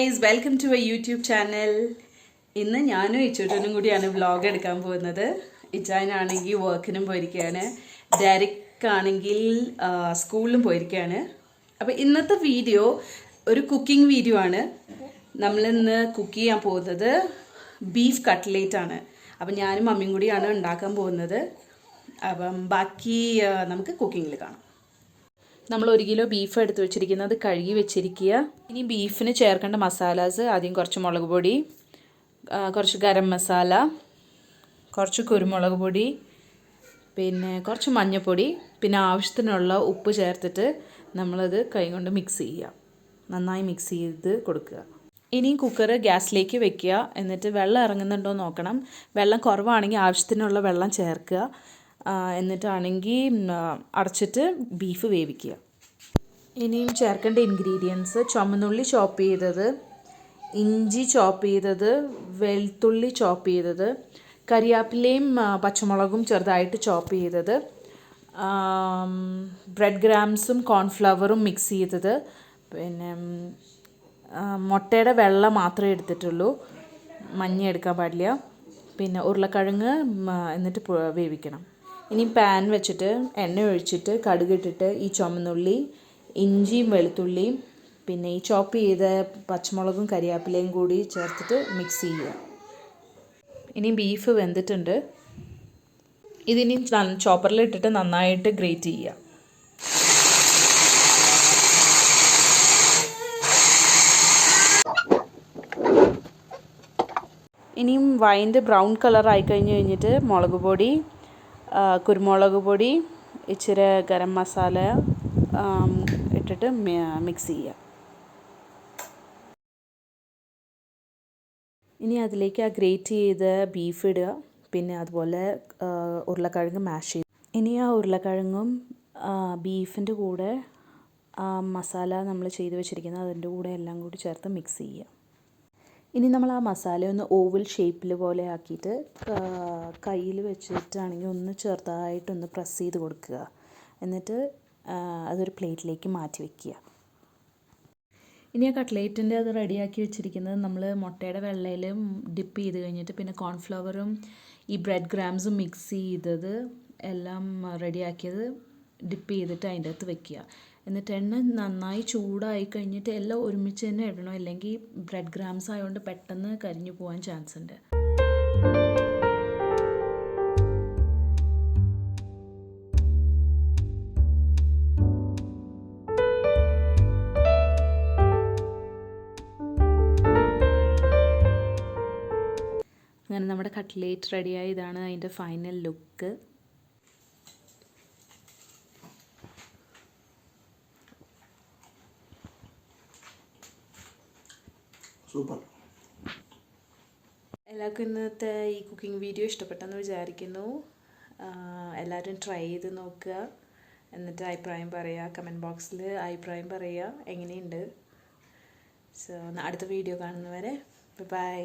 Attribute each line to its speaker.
Speaker 1: Guys welcome to a YouTube channel ഇന്ന് ഞാനും ഇച്ചൂട്ടനും കൂടിയാണ് വ്ളോഗ് എടുക്കാൻ പോകുന്നത്. ഇച്ചാനാണെങ്കിൽ വർക്കിനും പോയിരിക്കുകയാണ്. ഡയറക്റ്റ് ആണെങ്കിൽ സ്കൂളിലും പോയിരിക്കുകയാണ്. അപ്പോൾ ഇന്നത്തെ വീഡിയോ ഒരു കുക്കിംഗ് വീഡിയോ ആണ്. നമ്മളിന്ന് കുക്ക് ചെയ്യാൻ പോകുന്നത് ബീഫ് കട്ട്ലേറ്റ് ആണ്. അപ്പം ഞാനും മമ്മിയും കൂടിയാണ് ഉണ്ടാക്കാൻ പോകുന്നത്. അപ്പം ബാക്കി നമുക്ക് കുക്കിങ്ങിൽ കാണാം. നമ്മൾ ഒരു കിലോ ബീഫ് എടുത്ത് വെച്ചിരിക്കുന്നത് കഴുകി വെച്ചിരിക്കുക. ഇനി ബീഫിന് ചേർക്കേണ്ട മസാലാസ് ആദ്യം കുറച്ച് മുളക് പൊടി കുറച്ച് ഗരം മസാല കുറച്ച് കുരുമുളക് പൊടി പിന്നെ കുറച്ച് മഞ്ഞൾപ്പൊടി പിന്നെ ആവശ്യത്തിനുള്ള ഉപ്പ് ചേർത്തിട്ട് നമ്മളത് കൈ കൊണ്ട് മിക്സ് ചെയ്യുക. നന്നായി മിക്സ് ചെയ്ത് കൊടുക്കുക. ഇനി കുക്കർ ഗ്യാസിലേക്ക് വെക്കുക. എന്നിട്ട് വെള്ളം ഇറങ്ങുന്നുണ്ടോ നോക്കണം. വെള്ളം കുറവാണെങ്കിൽ ആവശ്യത്തിനുള്ള വെള്ളം ചേർക്കുക. എന്നിട്ടാണെങ്കിൽ അടച്ചിട്ട് ബീഫ് വേവിക്കുക. ഇനിയും ചേർക്കേണ്ട ഇൻഗ്രീഡിയൻസ് ചുമന്നുള്ളി ചോപ്പ് ചെയ്തത് ഇഞ്ചി ചോപ്പ് ചെയ്തത് വെളുത്തുള്ളി ചോപ്പ് ചെയ്തത് കരിയാപ്പിലയും പച്ചമുളകും ചെറുതായിട്ട് ചോപ്പ് ചെയ്തത് ബ്രെഡ് ഗ്രാംസും കോൺഫ്ലവറും മിക്സ് ചെയ്തത്. പിന്നെ മുട്ടയുടെ വെള്ള മാത്രമേ എടുത്തിട്ടുള്ളൂ. മഞ്ഞ എടുക്കാൻ പാടില്ല. പിന്നെ ഉരുളക്കിഴങ്ങ് എന്നിട്ട് വേവിക്കണം. ഇനി പാൻ വെച്ചിട്ട് എണ്ണ ഒഴിച്ചിട്ട് കടുകിട്ടിട്ട് ഈ ചുമന്നുള്ളി ഇഞ്ചിയും വെളുത്തുള്ളിയും പിന്നെ ഈ ചോപ്പ് ചെയ്ത പച്ചമുളകും കരിയാപ്പിലയും കൂടി ചേർത്തിട്ട് മിക്സ് ചെയ്യുക. ഇനി ബീഫ് വെന്തിട്ടുണ്ട്. ഇതിനി ചോപ്പറിൽ ഇട്ടിട്ട് നന്നായിട്ട് ഗ്രേറ്റ് ചെയ്യുക. ഇനിയും വൈന്റെ ബ്രൗൺ കളർ ആയി കഴിഞ്ഞ് കഴിഞ്ഞിട്ട് മുളക് പൊടി കുരുമുളക് പൊടി ഇച്ചിരി ഗരം മസാല ഇട്ടിട്ട് മിക്സ് ചെയ്യുക. ഇനി അതിലേക്ക് ആ ഗ്രേറ്റ് ചെയ്ത ബീഫ് ഇടുക. പിന്നെ അതുപോലെ ഉരുളക്കിഴങ്ങ് മാഷ് ചെയ്യുക. ഇനി ആ ഉരുളക്കിഴങ്ങും ബീഫിന്റെ കൂടെ മസാല നമ്മൾ ചെയ്ത് വെച്ചിരിക്കുന്നത് അതിന്റെ കൂടെ എല്ലാം കൂടി ചേർത്ത് മിക്സ് ചെയ്യുക. ഇനി നമ്മൾ ആ മസാല ഒന്ന് ഓവൽ ഷേപ്പിൽ പോലെ ആക്കിയിട്ട് കയ്യിൽ വെച്ചിട്ടാണെങ്കിൽ ഒന്ന് ചെറുതായിട്ടൊന്ന് പ്രസ് ചെയ്ത് കൊടുക്കുക. എന്നിട്ട് അതൊരു പ്ലേറ്റിലേക്ക് മാറ്റി വയ്ക്കുക ഇനി ആ കട്ട്ലേറ്റിന്റെ അത് റെഡിയാക്കി വെച്ചിരിക്കുന്നത് നമ്മൾ മുട്ടയുടെ വെള്ളയിൽ ഡിപ്പ് ചെയ്ത് കഴിഞ്ഞിട്ട് പിന്നെ കോൺഫ്ലവറും ഈ ബ്രെഡ് ഗ്രാംസും മിക്സ് ചെയ്തത് എല്ലാം റെഡിയാക്കിയത് ഡിപ്പ് ചെയ്തിട്ട് അതിന്റെ അകത്ത് വെക്കുക. എന്നിട്ട് എണ്ണ നന്നായി ചൂടായി കഴിഞ്ഞിട്ട് എല്ലാം ഒരുമിച്ച് തന്നെ ഇടണം. അല്ലെങ്കിൽ ബ്രെഡ് ഗ്രാംസ് ആയതുകൊണ്ട് പെട്ടെന്ന് കരിഞ്ഞു പോകാൻ ചാൻസ് ഉണ്ട്. അങ്ങനെ നമ്മുടെ കട്ട്ലേറ്റ് റെഡിയായി ഇതാണ് അതിന്റെ ഫൈനൽ ലുക്ക്
Speaker 2: സൂപ്പർ.
Speaker 1: എല്ലാവർക്കും ഇന്നത്തെ ഈ കുക്കിംഗ് വീഡിയോ ഇഷ്ടപ്പെട്ടെന്ന് വിചാരിക്കുന്നു. എല്ലാവരും ട്രൈ ചെയ്ത് നോക്കുക. എന്നിട്ട് അഭിപ്രായം പറയുക. കമന്റ് ബോക്സിൽ അഭിപ്രായം പറയുക. എങ്ങനെയുണ്ട്? സോ അടുത്ത വീഡിയോ കാണുന്നവരെ ബൈ.